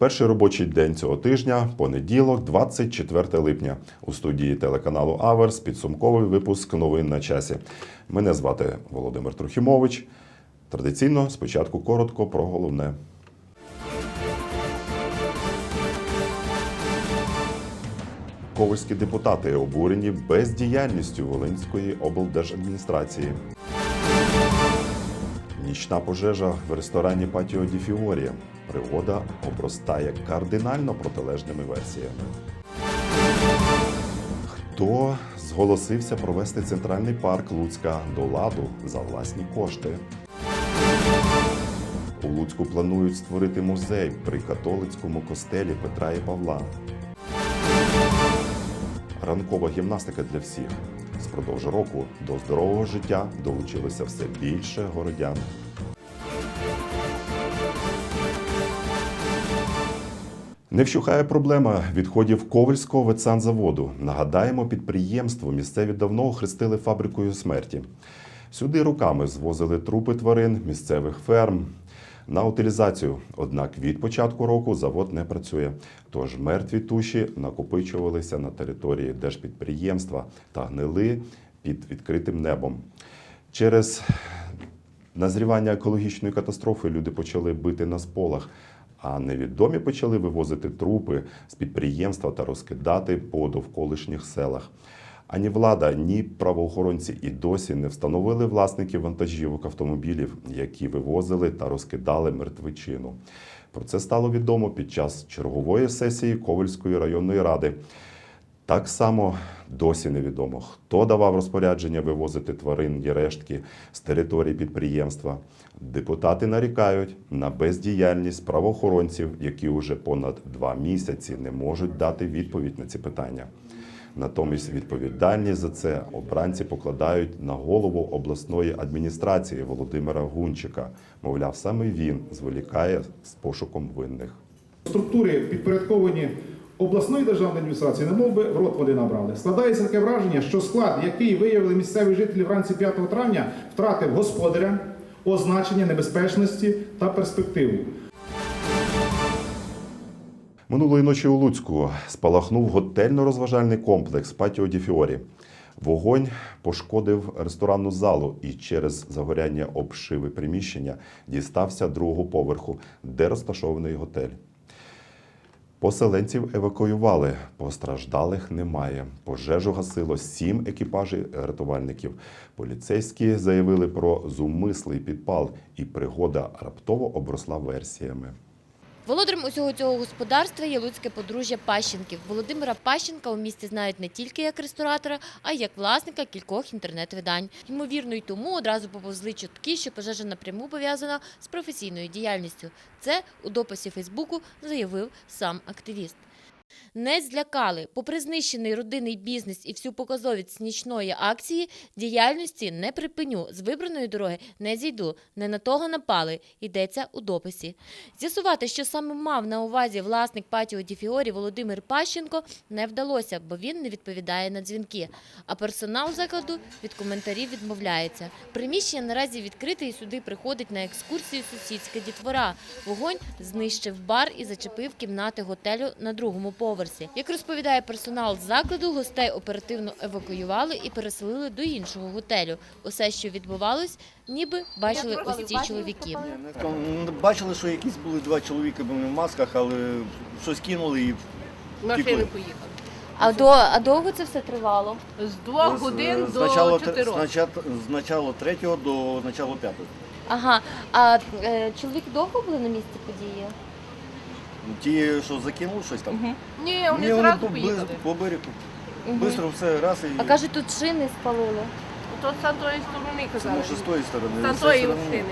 Перший робочий день цього тижня понеділок, 24 липня. У студії телеканалу Аверс підсумковий випуск новин на часі. Мене звати Володимир Трохімович. Традиційно спочатку коротко про головне. Ковальські депутати обурені бездіяльністю Волинської облдержадміністрації. Нічна пожежа в ресторані Патіо Ді Фіорі. Пригода обростає кардинально протилежними версіями. Хто зголосився провести центральний парк Луцька до ладу за власні кошти? У Луцьку планують створити музей при католицькому костелі Петра і Павла. Ранкова гімнастика для всіх. Спродовж року до здорового життя долучилося все більше городян. Не вщухає проблема відходів Ковальського ветсанзаводу. Нагадаємо, підприємство місцеві давно охрестили фабрикою смерті. Сюди руками звозили трупи тварин місцевих ферм на утилізацію. Однак від початку року завод не працює. Тож мертві туші накопичувалися на території держпідприємства та гнили під відкритим небом. Через назрівання екологічної катастрофи люди почали бити на сполах, а невідомі почали вивозити трупи з підприємства та розкидати по довколишніх селах. Ані влада, ні правоохоронці і досі не встановили власників вантажівок автомобілів, які вивозили та розкидали мертвичину. Про це стало відомо під час чергової сесії Ковальської районної ради. Так само досі невідомо, хто давав розпорядження вивозити тварин і рештки з території підприємства. Депутати нарікають на бездіяльність правоохоронців, які уже понад два місяці не можуть дати відповідь на ці питання. Натомість відповідальність за це обранці покладають на голову обласної адміністрації Володимира Гунчика. Мовляв, саме він зволікає з пошуком винних. Структури підпорядковані обласної державної адміністрації, немов би в рот води набрали. Складається таке враження, що склад, який виявили місцеві жителі вранці 5 травня, втратив господаря, означення небезпечності та перспективу. Минулої ночі у Луцьку спалахнув готельно-розважальний комплекс Патіо Ді Фіорі. Вогонь пошкодив ресторанну залу і через загоряння обшиви приміщення дістався другого поверху, де розташований готель. Поселенців евакуювали, постраждалих немає. Пожежу гасило сім екіпажів рятувальників. Поліцейські заявили про зумислий підпал, і пригода раптово обросла версіями. Володарем усього цього господарства є луцьке подружжя Пащенків. Володимира Пащенка у місті знають не тільки як ресторатора, а й як власника кількох інтернет-видань. Ймовірно, й тому одразу поповзли чутки, що пожежа напряму пов'язана з професійною діяльністю. Це у дописі Фейсбуку заявив сам активіст. Не злякали. Попри знищений родинний бізнес і всю показовість нічної акції, діяльності не припиню. З вибраної дороги не зійду. Не на того напали. Йдеться у дописі. З'ясувати, що саме мав на увазі власник патіо Ді Фіорі Володимир Пащенко, не вдалося, бо він не відповідає на дзвінки. А персонал закладу від коментарів відмовляється. Приміщення наразі відкрите і сюди приходить на екскурсію сусідська дітвора. Вогонь знищив бар і зачепив кімнати готелю на другому поверсі. Як розповідає персонал закладу, гостей оперативно евакуювали і переселили до іншого готелю. Усе, що відбувалось, ніби бачили ось ці чоловіки. Бачили, що якісь були два чоловіки були в масках, але щось кинули і Машини поїхали. А до а довго це все тривало? З двох годин з до чотирьох. з начала третього до начала п'ятого. Ага, а е, чоловіки довго були на місці події? Ті, що закинули щось там. Ні, вони зразу по, поїхали. по берегу. Мгм. Бистро все раз і А кажуть, тут шини спалили. То з тої сторони це казали. не з тої сторони. З з тої цієї сторони.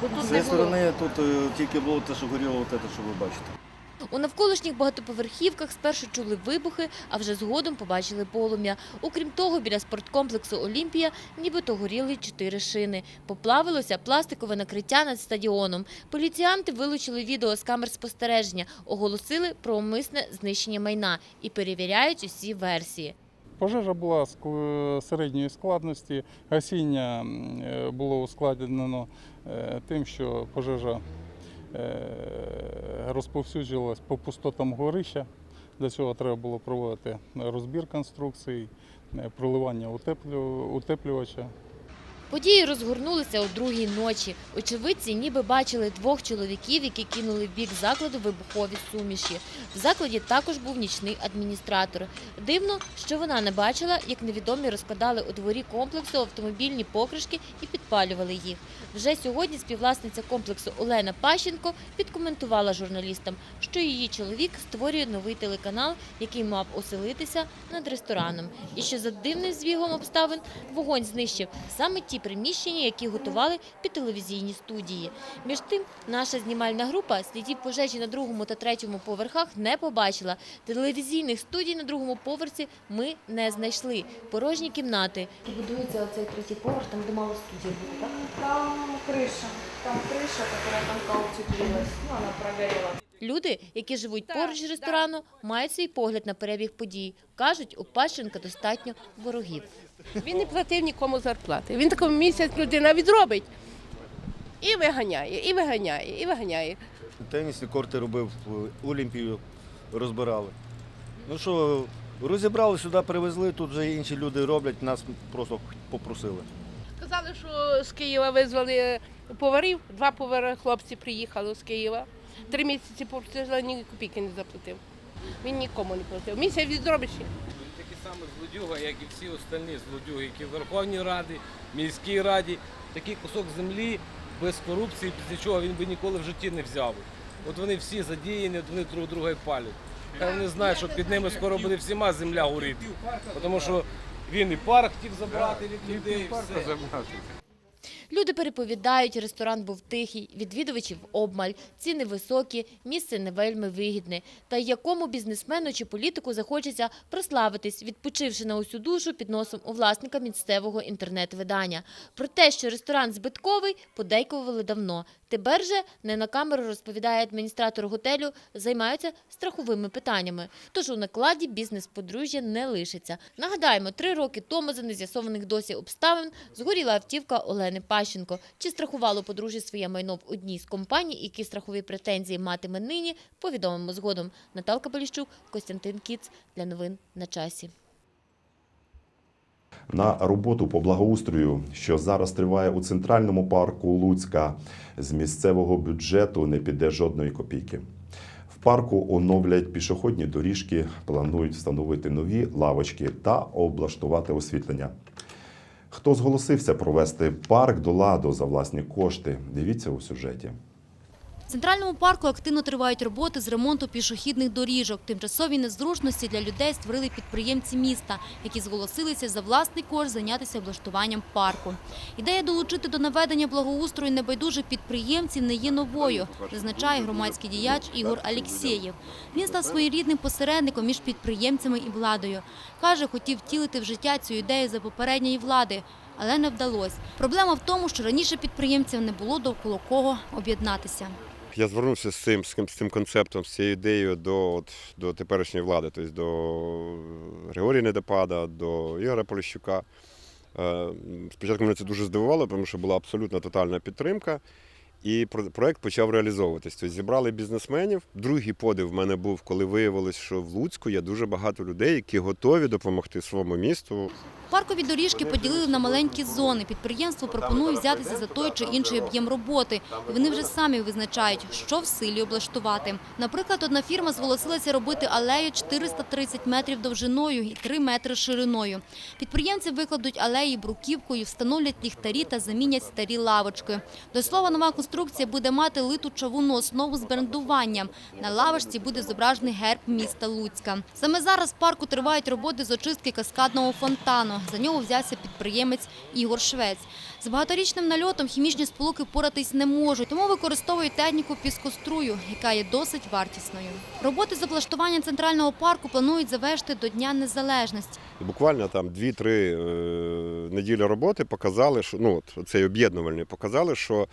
Тут З не цієї було. сторони тут е, тільки було те, що горіло, те, що ви бачите. У навколишніх багатоповерхівках спершу чули вибухи, а вже згодом побачили полум'я. Окрім того, біля спорткомплексу Олімпія нібито горіли чотири шини. Поплавилося пластикове накриття над стадіоном. Поліціянти вилучили відео з камер спостереження, оголосили про умисне знищення майна і перевіряють усі версії. Пожежа була середньої складності. Гасіння е, було ускладнено е, тим, що пожежа е, розповсюджувалась по пустотам горища. Для цього треба було проводити розбір конструкцій, е, проливання утеплювача. Події розгорнулися о другій ночі. Очевидці ніби бачили двох чоловіків, які кинули в бік закладу вибухові суміші. В закладі також був нічний адміністратор. Дивно, що вона не бачила, як невідомі розкладали у дворі комплексу автомобільні покришки і підпалювали їх. Вже сьогодні співвласниця комплексу Олена Пащенко підкоментувала журналістам, що її чоловік створює новий телеканал, який мав оселитися над рестораном, і що за дивним збігом обставин вогонь знищив саме ті приміщення, які готували під телевізійні студії. Між тим, наша знімальна група слідів пожежі на другому та третьому поверхах не побачила. Телевізійних студій на другому поверсі ми не знайшли. Порожні кімнати. Будується оцей третій поверх, там де мало студії було, так? Там крыша. Там крыша, которая там утеплилась. Ну, она прогорела. Люди, які живуть поруч з ресторану, мають свій погляд на перебіг подій. Кажуть, у Пащенка достатньо ворогів. Він не платив нікому зарплати. Він такий місяць людина відробить. І виганяє, і виганяє, і виганяє. Тенісні корти робив, в Олімпію розбирали. Ну що, розібрали, сюди привезли, тут вже інші люди роблять, нас просто попросили. Казали, що з Києва визвали поварів, два повара хлопці приїхали з Києва. Три місяці попросили, ні копійки не заплатив. Він нікому не платив. Місяць відробиш. Такий самий злодюга, як і всі остальні злодюги, які в Верховній Раді, міській раді. Такий кусок землі без корупції, після чого він би ніколи в житті не взяв. От вони всі задіяні, от вони друг друга палять. Хай вони знають, що під ними скоро буде всіма земля горіти. Тому що він і парк хотів забрати від людей. і все. Люди переповідають, ресторан був тихий, відвідувачів обмаль, ціни високі, місце не вельми вигідне. Та якому бізнесмену чи політику захочеться прославитись, відпочивши на усю душу під носом у власника місцевого інтернет-видання. Про те, що ресторан збитковий, подейкували давно. Тепер же, не на камеру розповідає адміністратор готелю, займаються страховими питаннями. Тож у накладі бізнес-подружжя не лишиться. Нагадаємо, три роки тому за нез'ясованих досі обставин згоріла автівка Олени Пащенко. Чи страхувало подружжя своє майно в одній з компаній, які страхові претензії матиме нині, повідомимо згодом. Наталка Поліщук, Костянтин Кіц для новин на часі. На роботу по благоустрою, що зараз триває у центральному парку Луцька, з місцевого бюджету не піде жодної копійки. В парку оновлять пішохідні доріжки, планують встановити нові лавочки та облаштувати освітлення. Хто зголосився провести парк до ладу за власні кошти? Дивіться у сюжеті. Центральному парку активно тривають роботи з ремонту пішохідних доріжок. Тимчасові незручності для людей створили підприємці міста, які зголосилися за власний кошт зайнятися облаштуванням парку. Ідея долучити до наведення благоустрою небайдужих підприємців не є новою, зазначає громадський діяч Ігор Алєксєєв. Він став своєрідним посередником між підприємцями і владою. Каже, хотів втілити в життя цю ідею за попередньої влади, але не вдалося. Проблема в тому, що раніше підприємців не було довкола кого об'єднатися. Я звернувся з цим, з цим, концептом, з цією ідеєю до, от, до теперішньої влади, тобто до Григорія Недопада, до Ігоря Поліщука. Е, Спочатку мене це дуже здивувало, тому що була абсолютно тотальна підтримка. І про- проект почав реалізовуватись. Тобто зібрали бізнесменів. Другий подив в мене був, коли виявилось, що в Луцьку є дуже багато людей, які готові допомогти своєму місту Паркові доріжки поділили на маленькі зони. Підприємство пропонує взятися за той чи інший об'єм роботи. І вони вже самі визначають, що в силі облаштувати. Наприклад, одна фірма зголосилася робити алею 430 метрів довжиною і 3 метри шириною. Підприємці викладуть алеї бруківкою, встановлять ліхтарі та замінять старі лавочки. До слова, нова конструкція буде мати литу чавунну основу з брендуванням. На лавочці буде зображений герб міста Луцька. Саме зараз в парку тривають роботи з очистки каскадного фонтану. За нього взявся підприємець Ігор Швець. З багаторічним нальотом хімічні сполуки поратись не можуть, тому використовують техніку піскострую, яка є досить вартісною. Роботи з облаштування центрального парку планують завершити до Дня Незалежності. Буквально там 2-3 е, неділі роботи показали, що ну цей об'єднувальний показали, що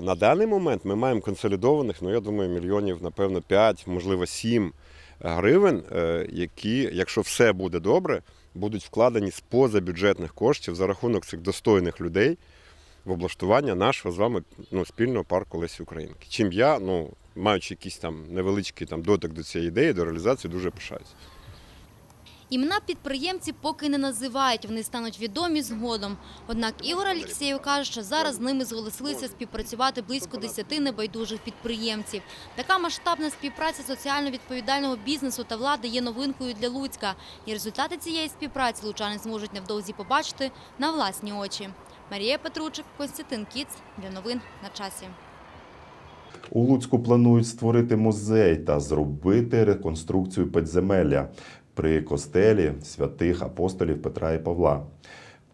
на даний момент ми маємо консолідованих, ну я думаю, мільйонів, напевно, 5, можливо, 7 гривень, е, які, якщо все буде добре, будуть вкладені з позабюджетних коштів за рахунок цих достойних людей, в облаштування нашого з вами ну, спільного парку Лесі Українки. Чим я, ну, маючи якийсь там невеличкий там, дотик до цієї ідеї, до реалізації, дуже пишаюся. Імена підприємці поки не називають, вони стануть відомі згодом. Однак Ігор Алєксєєв каже, що зараз з ними зголосилися співпрацювати близько 10 небайдужих підприємців. Така масштабна співпраця соціально відповідального бізнесу та влади є новинкою для Луцька. І результати цієї співпраці лучани зможуть невдовзі побачити на власні очі. Марія Петручик, Костянтин Кіц. Для новин на часі. У Луцьку планують створити музей та зробити реконструкцію підземелля при костелі святих апостолів Петра і Павла.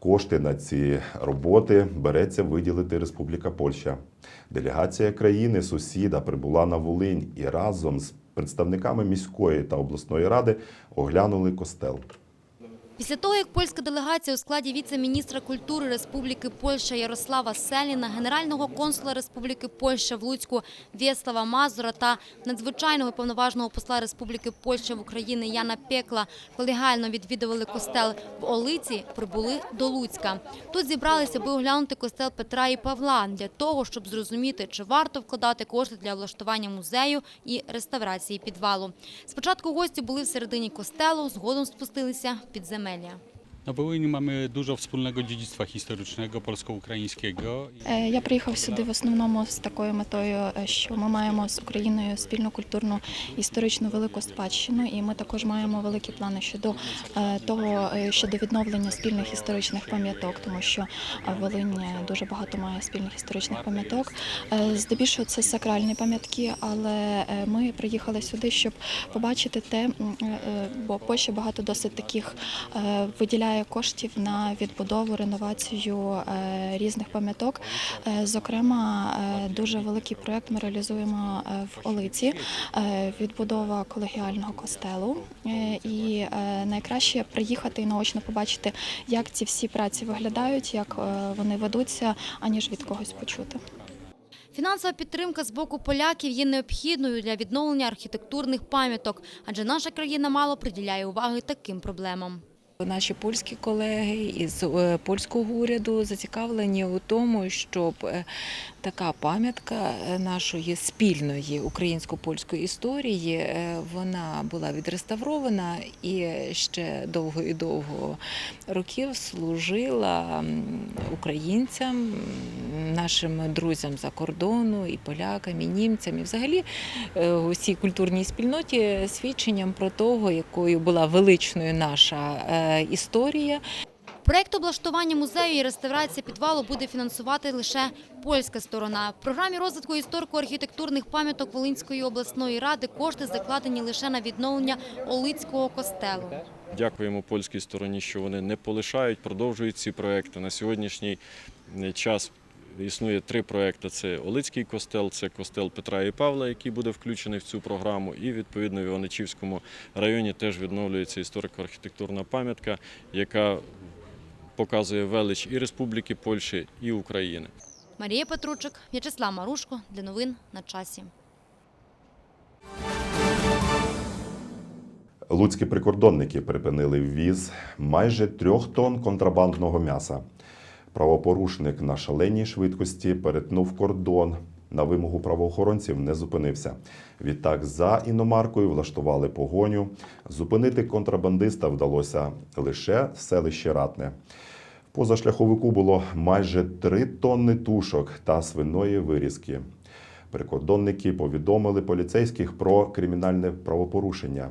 Кошти на ці роботи береться виділити Республіка Польща. Делегація країни сусіда прибула на Волинь і разом з представниками міської та обласної ради оглянули костел. Після того, як польська делегація у складі віце-міністра культури Республіки Польща Ярослава Селіна, генерального консула Республіки Польща в Луцьку Вєслава Мазура та надзвичайного повноважного посла Республіки Польща в Україні Яна Пекла колегально відвідували костел в Олиці, прибули до Луцька. Тут зібралися, аби оглянути костел Петра і Павла для того, щоб зрозуміти, чи варто вкладати кошти для облаштування музею і реставрації підвалу. Спочатку гості були всередині костелу, згодом спустилися в підземелля. Na Wołyniu mamy dużo wspólnego dziedzictwa historycznego polsko-ukraińskiego. Я приїхав сюди в основному з такою метою, що ми маємо з Україною спільну культурну історичну велику спадщину, і ми також маємо великі плани щодо того, щодо відновлення спільних історичних пам'яток, тому що Волинь дуже багато має спільних історичних пам'яток. Здебільшого це сакральні пам'ятки, але ми приїхали сюди, щоб побачити те, бо Польща багато досить таких е, виділяє коштів на відбудову, реновацію е, різних пам'яток. Е, Зокрема, е, дуже великий проєкт ми реалізуємо в Олиці, відбудова колегіального костелу. І найкраще приїхати і наочно побачити, як ці всі праці виглядають, як вони ведуться, аніж від когось почути. Фінансова підтримка з боку поляків є необхідною для відновлення архітектурних пам'яток, адже наша країна мало приділяє уваги таким проблемам. Наші польські колеги із е, польського уряду зацікавлені у тому, щоб е, така пам'ятка е, нашої спільної українсько-польської історії е, вона була відреставрована і ще довго і довго років служила українцям, нашим друзям за кордону, і полякам, і німцям, і взагалі е, усій культурній спільноті свідченням про того, якою була величною наша історія. Проєкт облаштування музею і реставрація підвалу буде фінансувати лише польська сторона. В програмі розвитку історико-архітектурних пам'яток Волинської обласної ради кошти закладені лише на відновлення Олицького костелу. Дякуємо польській стороні, що вони не полишають, продовжують ці проекти. На сьогоднішній час існує три проекти: це Олицький костел, це костел Петра і Павла, який буде включений в цю програму. І відповідно в Іваничівському районі теж відновлюється історико-архітектурна пам'ятка, яка показує велич і Республіки Польщі, і України. Марія Петручик, В'ячеслав Марушко. Для новин на часі. Луцькі прикордонники припинили ввіз майже трьох тонн контрабандного м'яса. Правопорушник на шаленій швидкості перетнув кордон. На вимогу правоохоронців не зупинився. Відтак за іномаркою влаштували погоню. Зупинити контрабандиста вдалося лише в селищі Ратне. В позашляховику було майже три тонни тушок та свиної вирізки. Прикордонники повідомили поліцейських про кримінальне правопорушення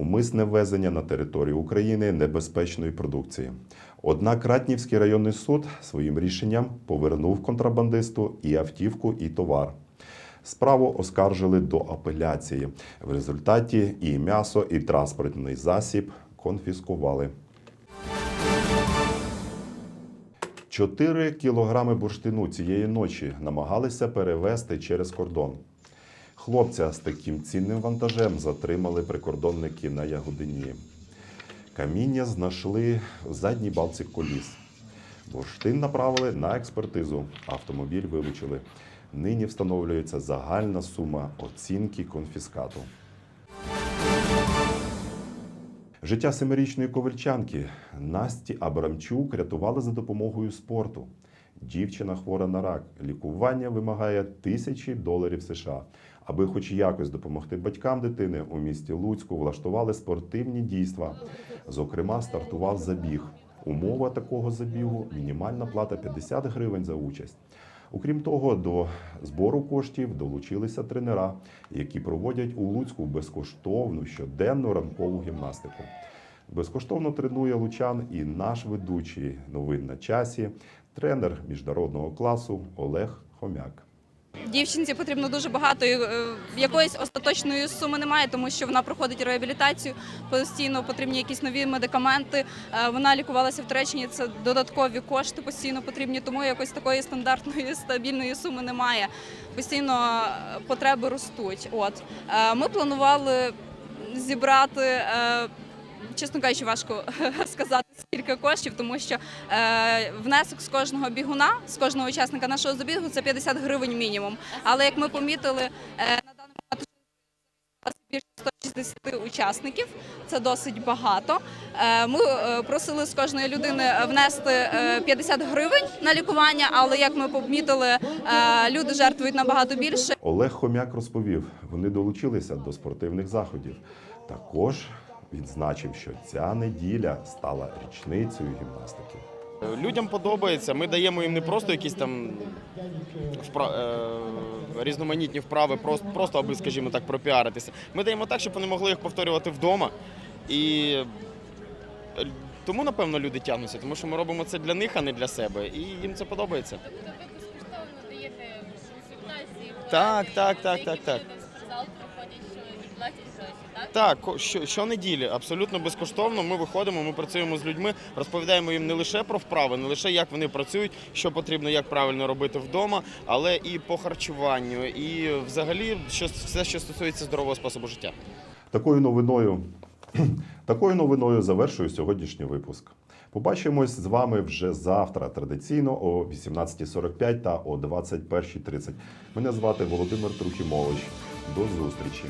умисне ввезення на територію України небезпечної продукції. Однак Ратнівський районний суд своїм рішенням повернув контрабандисту і автівку, і товар. Справу оскаржили до апеляції. В результаті і м'ясо, і транспортний засіб конфіскували. 4 кілограми бурштину цієї ночі намагалися перевезти через кордон. Хлопця з таким цінним вантажем затримали прикордонники на Ягодині. Каміння знайшли в задній балці коліс. Бурштин направили на експертизу. Автомобіль вилучили. Нині встановлюється загальна сума оцінки конфіскату. Життя семирічної ковальчанки Насті Абрамчук рятували за допомогою спорту. Дівчина хвора на рак. Лікування вимагає тисячі доларів США. Аби хоч якось допомогти батькам дитини у місті Луцьку, влаштували спортивні дійства. Зокрема, стартував забіг. Умова такого забігу мінімальна плата 50 гривень за участь. Окрім того, до збору коштів долучилися тренера, які проводять у Луцьку безкоштовну щоденну ранкову гімнастику. Безкоштовно тренує лучан і наш ведучий новин на часі, тренер міжнародного класу Олег Хомяк. Дівчинці потрібно дуже багато е, якоїсь остаточної суми немає, тому що вона проходить реабілітацію, постійно потрібні якісь нові медикаменти. Е, Вона лікувалася в Туреччині. Це додаткові кошти постійно потрібні, тому якось такої стандартної стабільної суми немає. Постійно е, потреби ростуть. От ми планували зібрати. Чесно кажучи, важко сказати скільки коштів, тому що е, внесок з кожного бігуна, з кожного учасника нашого забігу це 50 гривень мінімум. Але як ми помітили, е, на даний момент більше 160 учасників, це досить багато. Е, Ми е, просили з кожної людини внести е, 50 гривень на лікування, але як ми помітили, е, люди жертвують набагато більше. Олег Хомяк розповів, вони долучилися до спортивних заходів. Також відзначив, що ця неділя стала річницею гімнастики. Людям подобається. Ми даємо їм не просто якісь там впра... е... різноманітні вправи, просто, просто аби, скажімо так, пропіаритися. Ми даємо так, щоб вони могли їх повторювати вдома. І е, тому, напевно, люди тягнуться, тому що ми робимо це для них, а не для себе. І їм це подобається. Тобто ви безкоштовно даєте консультації, Так, так, так, так, так. Так? Так, що, щонеділі, абсолютно безкоштовно. Ми виходимо, ми працюємо з людьми, розповідаємо їм не лише про вправи, не лише як вони працюють, що потрібно, як правильно робити вдома, але і по харчуванню, і взагалі все, що стосується здорового способу життя. Такою новиною, такою новиною завершую сьогоднішній випуск. Побачимось з вами вже завтра, традиційно о 18.45 та о 21.30. Мене звати Володимир Трухімович. До зустрічі!